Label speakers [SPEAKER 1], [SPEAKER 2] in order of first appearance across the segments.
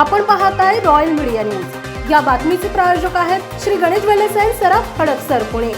[SPEAKER 1] आपण पाहत आहे रॉयल मीडिया न्यूज या बातमीचे प्रायोजक आहेत श्री गणेश वेलेसाई सराफ हडपसर पुणे.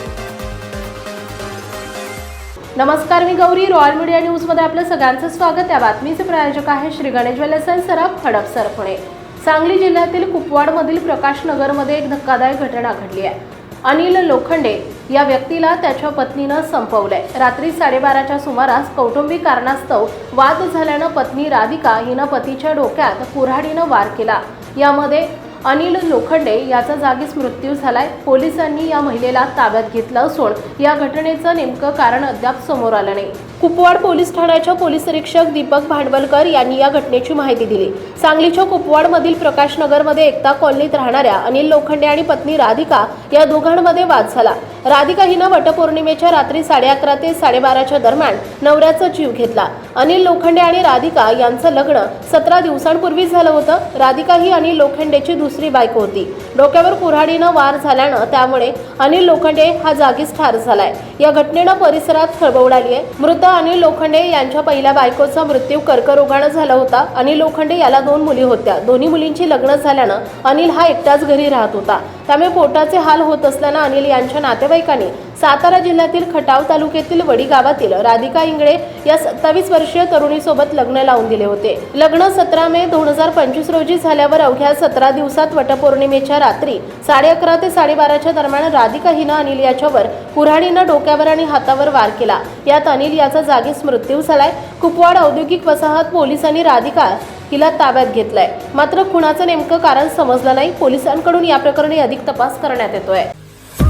[SPEAKER 1] नमस्कार मी गौरी. रॉयल मीडिया न्यूजमध्ये आपलं सगळ्यांचं स्वागत. या बातमीचे प्रायोजक आहे श्री गणेश वेलेसाई अँड सराफ हडपसर पुणे. सांगली जिल्ह्यातील कुपवाडमधील प्रकाश नगरमध्ये एक धक्कादायक घटना घडली आहे. अनिल लोखंडे या व्यक्तीला त्याच्या पत्नीनं संपवलंय. रात्री साडेबाराच्या सुमारास कौटुंबिक कारणास्तव वाद झाल्यानं पत्नी राधिका हिनं पतीच्या डोक्यात कुऱ्हाडीनं वार केला. यामध्ये अनिल लोखंडे याचा जागीच मृत्यू झालाय. पोलिसांनी या महिलेला ताब्यात घेतलं असून या घटनेचं नेमकं कारण अद्याप समोर आलं नाही. कुपवाड पोलीस ठाण्याच्या पोलीस निरीक्षक दीपक भांडवलकर यांनी या घटनेची माहिती दिली. सांगलीच्या कुपवाडमधील प्रकाश नगरमध्ये एकता कॉलनीत राहणाऱ्या अनिल लोखंडे आणि पत्नी राधिका या दोघांमध्ये वाद झाला. राधिका हिनं वटपौर्णिमेच्या रात्री साडे अकरा ते साडेबाराच्या दरम्यान नवऱ्याचा जीव घेतला. अनिल लोखंडे आणि राधिका यांचं लग्न सतरा दिवसांपूर्वी झालं होतं. राधिका ही अनिल लोखंडेची दुसरी बायको होती. डोक्यावर कुऱ्हाडीनं वार झाल्यानं त्यामुळे अनिल लोखंडे हा जागीच ठार झालाय. या घटनेनं परिसरात खळबळ उडाली आहे मृत अनिल लोखंडे यांच्या पहिल्या बायकोचा मृत्यू कर्करोगानं झाला होता. अनिल लोखंडे याला दोन मुली होत्या. दोन्ही मुलींची लग्न झाल्यानं अनिल हा एकटाच घरी राहत होता. त्यामुळे पोटाचे हाल होत असल्यानं अनिल यांच्या नातेवाईकांनी सातारा जिल्ह्यातील खटाव तालुक्यातील वडी गावातील राधिका इंगळे या सत्तावीस वर्षीय तरुणीसोबत लग्न लावून दिले होते. लग्न सतरा मे दोन हजार पंचवीस रोजी झाल्यावर अवघ्या सतरा दिवसात वटपौर्णिमेच्या रात्री साडे अकरा ते साडेबाराच्या दरम्यान राधिका हिनं अनिल याच्यावर कुऱ्हाडीनं डोक्यावर आणि हातावर वार केला. यात अनिल याचा जागीच मृत्यू झालाय. कुपवाड औद्योगिक वसाहत पोलिसांनी राधिका हिला ताब्यात घेतलाय. मात्र खुनाचं नेमकं कारण समजलं नाही. पोलिसांकडून या प्रकरणी अधिक तपास करण्यात येतोय.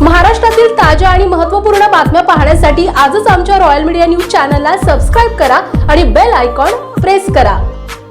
[SPEAKER 1] महाराष्ट्रातील ताज्या आणि महत्त्वपूर्ण बातम्या पाहण्यासाठी आजच आमच्या रॉयल मीडिया न्यूज चॅनलला सबस्क्राईब करा आणि बेल आयकॉन प्रेस करा.